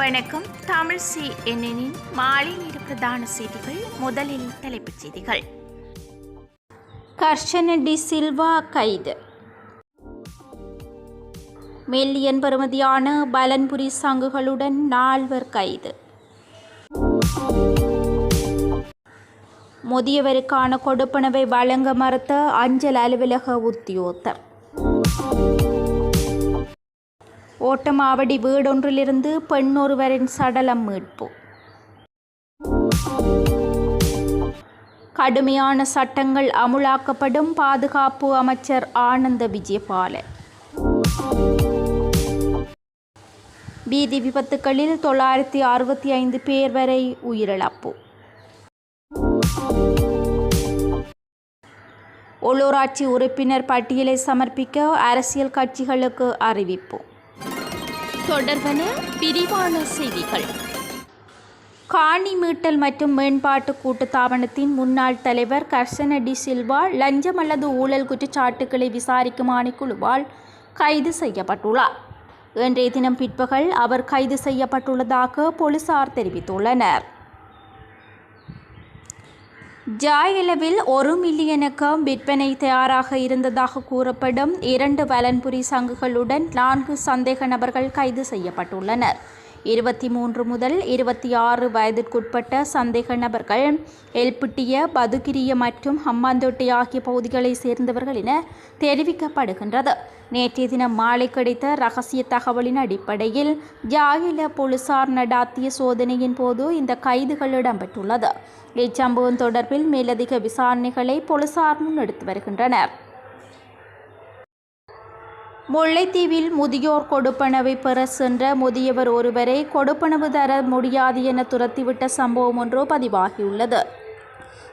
வணக்கம். தமிழ் சி என்னின் மாலை நேர பிரதான செய்திகள். முதலில் தலைப்புச் செய்திகள். கர்ஷன டி சில்வா கைது. மில்லியன் பெறுமதியான பலன்புரி சங்குகளுடன் நால்வர் கைது. முதியவருக்கான கொடுப்பனவை வழங்க மறுத்த அஞ்சல் அலுவலக உத்தியோகத்தர் ஓட்டமாவடி வீடொன்றிலிருந்து பெண்ணொருவரின் சடலம் மீட்பு. கடுமையான சட்டங்கள் அமுலாக்கப்படும் பாதுகாப்பு அமைச்சர் ஆனந்த விஜயபால வீதி விபத்துகளில் தொள்ளாயிரத்தி அறுபத்தி ஐந்து பேர் வரை உயிரிழப்பு. உள்ளூராட்சி உறுப்பினர் பட்டியலை சமர்ப்பிக்க அரசியல் கட்சிகளுக்கு அறிவிப்பு. தொடர்பன விரிவான செய்திகள். காணி மீட்டல் மற்றும் மேம்பாட்டு கூட்டுத்தாபனத்தின் முன்னாள் தலைவர் கர்சன டி சில்வா லஞ்சம் அல்லது ஊழல் குற்றச்சாட்டுக்களை விசாரிக்கும் ஆணைக்குழுவால் கைது செய்யப்பட்டுள்ளார். இன்றைய தினம் பிற்பகல் அவர் கைது செய்யப்பட்டுள்ளதாக போலீசார் தெரிவித்துள்ளனர். ஜாயளவில் ஒரு மில்லியனுக்கு விற்பனை தயாராக இருந்ததாக கூறப்படும் இரண்டு வலன்புரி சங்குகளுடன் நான்கு சந்தேக நபர்கள் கைது செய்யப்பட்டுள்ளனர். இருபத்தி மூன்று முதல் இருபத்தி ஆறு வயதிற்குட்பட்ட சந்தேக நபர்கள் எல்பிட்டிய பதுகிரிய மற்றும் ஹம்மாந்தோட்டை ஆகிய பகுதிகளைச் சேர்ந்தவர்கள் என தெரிவிக்கப்படுகின்றது. நேற்றைய தினம் மாலை கிடைத்த ரகசிய தகவலின் அடிப்படையில் ஜாயில போலீசார் நடாத்திய சோதனையின் போது இந்த கைதுகள் இடம்பெற்றுள்ளது. இச்சம்பவம் தொடர்பில் மேலதிக விசாரணைகளை போலீசார் முன்னெடுத்து வருகின்றனர். முல்லைத்தீவில் முதியோர் கொடுப்பனவை பெற சென்ற முதியவர் ஒருவரை கொடுப்பனவு தர முடியாது என துரத்திவிட்ட சம்பவம் ஒன்று பதிவாகியுள்ளது.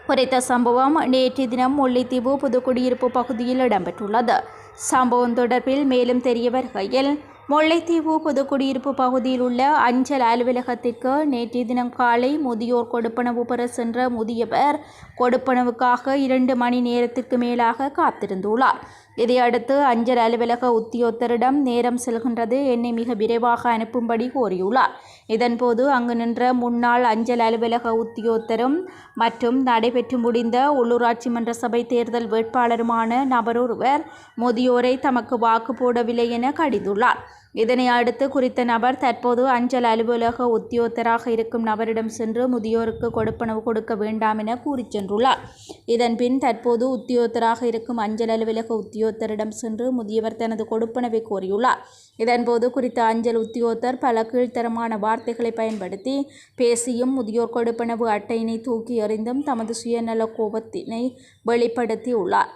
குறித்த சம்பவம் நேற்று தினம் முல்லைத்தீவு புதுக்குடியிருப்பு பகுதியில் இடம்பெற்றுள்ளது. சம்பவம் தொடர்பில் மேலும் தெரிய வருகையில் முல்லைத்தீவு புதுக்குடியிருப்பு பகுதியில் உள்ள அஞ்சல் அலுவலகத்திற்கு நேற்றைய தினம் காலை முதியோர் கொடுப்பனவு பெற சென்ற முதியவர் கொடுப்பனவுக்காக இரண்டு மணி நேரத்திற்கு மேலாக காத்திருந்துள்ளார். இதையடுத்து அஞ்சல் அலுவலக உத்தியோகத்தரிடம் நேரம் செல்கின்றது என்னை மிக விரைவாக அனுப்பும்படி கோரியுள்ளார். இதன்போது அங்கு நின்ற முன்னாள் அஞ்சல் அலுவலக உத்தியோகத்தரும் மற்றும் நடைபெற்று முடிந்த உள்ளூராட்சி மன்ற சபை தேர்தல் வேட்பாளருமான நபரொருவர் முதியோரை தமக்கு வாக்கு போடவில்லை என கடிந்துள்ளார். இதனை அடுத்து குறித்த நபர் தற்போது அஞ்சல் அலுவலக உத்தியோகத்தராக இருக்கும் நபரிடம் சென்று முதியோருக்கு கொடுப்பனவு கொடுக்க வேண்டாம் என கூறி சென்றுள்ளார். இதன்பின் தற்போது உத்தியோகத்தராக இருக்கும் அஞ்சல் அலுவலக உத்தியோகத்தரிடம் சென்று முதியவர் தனது கொடுப்பனவை கோரியுள்ளார். இதன்போது குறித்த அஞ்சல் உத்தியோகத்தர் பல கீழ்த்தரமான வார்த்தைகளை பயன்படுத்தி பேசியும் முதியோர் கொடுப்பனவு அட்டையினை தூக்கி எறிந்தும் தமது சுயநல கோபத்தினை வெளிப்படுத்தியுள்ளார்.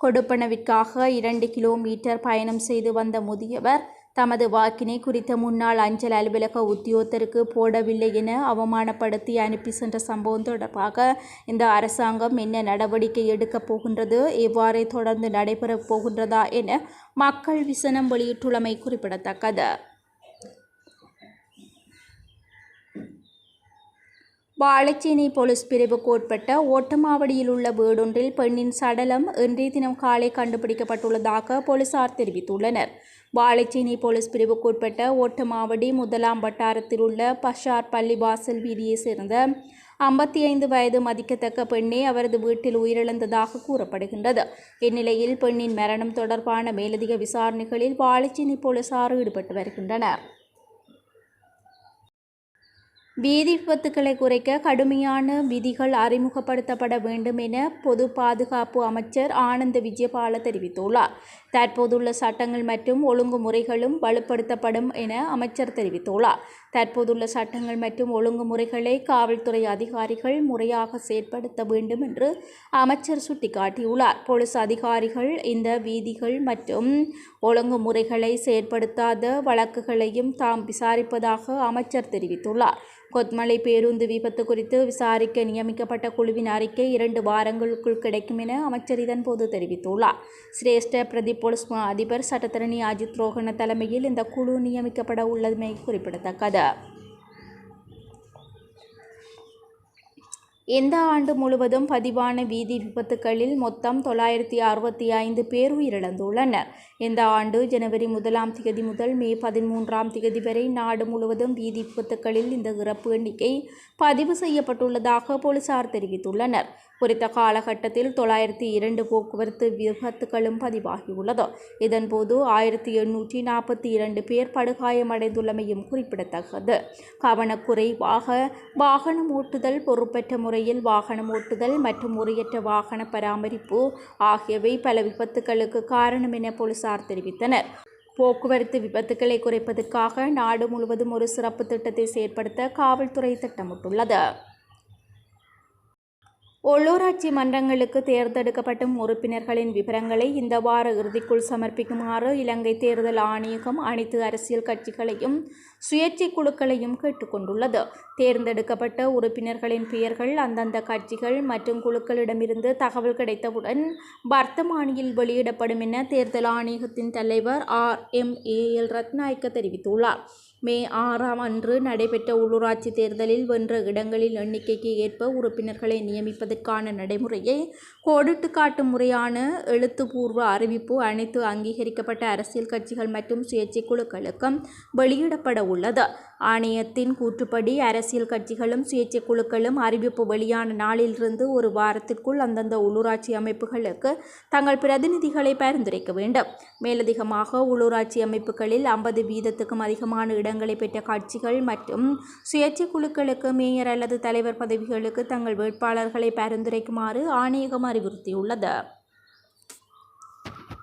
கொடுப்பனவிற்காக இரண்டு கிலோமீட்டர் பயணம் செய்து வந்த முதியவர் தமது வாக்கினை குறித்த முன்னாள் அஞ்சல் அலுவலக உத்தியோகத்தருக்கு போடவில்லை என அவமானப்படுத்தி அனுப்பி சென்ற சம்பவம் தொடர்பாக இந்த அரசாங்கம் என்ன நடவடிக்கை எடுக்கப் போகின்றது இவ்வாறே தொடர்ந்து நடைபெறப் போகின்றதா என மக்கள் விசனம் வெளியிட்டுள்ளமை குறிப்பிடத்தக்கது. வாழைச்சேனை போலீஸ் பிரிவுக்கு உட்பட்ட ஓட்டமாவடியில் உள்ள வீடொன்றில் பெண்ணின் சடலம் இன்றைய தினம் காலை கண்டுபிடிக்கப்பட்டுள்ளதாக போலீசார் தெரிவித்துள்ளனர். வாழைச்சேனை போலீஸ் பிரிவுக்கு உட்பட்ட ஓட்டமாவடி முதலாம் வட்டாரத்தில் உள்ள பஷார் பள்ளிவாசல் வீதியை சேர்ந்த ஐம்பத்தி ஐந்து வயது மதிக்கத்தக்க பெண்ணே அவரது வீட்டில் உயிரிழந்ததாக கூறப்படுகின்றது. இந்நிலையில் பெண்ணின் மரணம் தொடர்பான மேலதிக விசாரணைகளில் வாழைச்சேனை போலீசார் ஈடுபட்டு வருகின்றனர். வீதி விபத்துக்களை குறைக்க கடுமையான விதிகள் அறிமுகப்படுத்தப்பட வேண்டும் என பொது பாதுகாப்பு அமைச்சர் ஆனந்த விஜயபால தெரிவித்துள்ளார். தற்போதுள்ள சட்டங்கள் மற்றும் ஒழுங்குமுறைகளும் வலுப்படுத்தப்படும் என அமைச்சர் தெரிவித்துள்ளார். தற்போதுள்ள சட்டங்கள் மற்றும் ஒழுங்குமுறைகளை காவல்துறை அதிகாரிகள் முறையாக செயற்படுத்த வேண்டும் என்று அமைச்சர் சுட்டிக்காட்டியுள்ளார். போலீஸ் அதிகாரிகள் இந்த வீதிகள் மற்றும் ஒழுங்குமுறைகளை செயற்படுத்தாத வழக்குகளையும் தாம் விசாரிப்பதாக அமைச்சர் தெரிவித்துள்ளார். கொத்மலை பேருந்து விபத்து குறித்து விசாரிக்க நியமிக்கப்பட்ட குழுவின் அறிக்கை இரண்டு வாரங்களுக்குள் கிடைக்கும் என அமைச்சர் இதன்போது தெரிவித்துள்ளார். சிரேஷ்ட பிரதி போலீஸ் மா அதிபர் சட்டத்தரணி அஜித் ரோஹன தலைமையில் இந்த குழு நியமிக்கப்பட உள்ளமை குறிப்பிடத்தக்கது. இந்த ஆண்டு முழுவதும் பதிவான வீதி விபத்துகளில் மொத்தம் தொள்ளாயிரத்தி அறுபத்தி ஐந்து பேர் உயிரிழந்துள்ளனர். இந்த ஆண்டு ஜனவரி முதலாம் திகதி முதல் மே பதிமூன்றாம் திகதி வரை நாடு முழுவதும் வீதி விபத்துகளில் இந்த இறப்பு எண்ணிக்கை பதிவு செய்யப்பட்டுள்ளதாக போலீசார் தெரிவித்துள்ளனர். குறித்த காலகட்டத்தில் தொள்ளாயிரத்தி இரண்டு போக்குவரத்து விபத்துகளும் பதிவாகியுள்ளது. இதன்போது ஆயிரத்தி எண்ணூற்றி நாற்பத்தி இரண்டு பேர் படுகாயமடைந்துள்ளமையும் குறிப்பிடத்தக்கது. கவனக்குறைவாக வாகனம் ஓட்டுதல் பொறுப்பற்ற முறையில் வாகனம் ஓட்டுதல் மற்றும் முறையற்ற வாகன பராமரிப்பு ஆகியவை பல விபத்துகளுக்கு காரணம் என போலீசார் தெரிவித்தனர். போக்குவரத்து விபத்துகளை குறைப்பதற்காக நாடு முழுவதும் ஒரு சிறப்பு திட்டத்தை செயற்படுத்த காவல்துறை திட்டமிட்டுள்ளது. உள்ளூராட்சி மன்றங்களுக்கு தேர்ந்தெடுக்கப்படும் உறுப்பினர்களின் விவரங்களை இந்த வார இறுதிக்குள் சமர்ப்பிக்குமாறு இலங்கை தேர்தல் ஆணையகம் அனைத்து அரசியல் கட்சிகளையும் சுயேட்சை குழுக்களையும் கேட்டுக்கொண்டுள்ளது தேர்ந்தெடுக்கப்பட்ட உறுப்பினர்களின் பெயர்கள் அந்தந்த கட்சிகள் மற்றும் குழுக்களிடமிருந்து தகவல் கிடைத்தவுடன் வர்த்தமானியில் வெளியிடப்படும் என தேர்தல் ஆணையகத்தின் தலைவர் R M A L Rathnayake தெரிவித்துள்ளார். மே ஆறாம் அன்று நடைபெற்ற உள்ளூராட்சி தேர்தலில் வென்ற இடங்களில் எண்ணிக்கைக்கு ஏற்ப உறுப்பினர்களை நியமிப்பதற்கான நடைமுறையை கோடிட்டு காட்டும் முறையான எழுத்துப்பூர்வ அறிவிப்பு அனைத்து அங்கீகரிக்கப்பட்ட அரசியல் கட்சிகள் மற்றும் சுயேட்சை குழுக்களுக்கும் வெளியிடப்பட உள்ளது. ஆணையத்தின் கூற்றுப்படி அரசியல் கட்சிகளும் சுயேட்சை குழுக்களும் அறிவிப்பு வெளியான நாளிலிருந்து ஒரு வாரத்திற்குள் அந்தந்த உள்ளூராட்சி அமைப்புகளுக்கு தங்கள் பிரதிநிதிகளை பரிந்துரைக்க வேண்டும். மேலதிகமாக உள்ளூராட்சி அமைப்புகளில் ஐம்பது வீதத்துக்கும் அதிகமான இடங்களை பெற்ற கட்சிகள் மற்றும் சுயேட்சை குழுக்களுக்கு மேயர் அல்லது தலைவர் பதவிகளுக்கு தங்கள் வேட்பாளர்களை பரிந்துரைக்குமாறு ஆணையகம் அறிவுறுத்தியுள்ளது.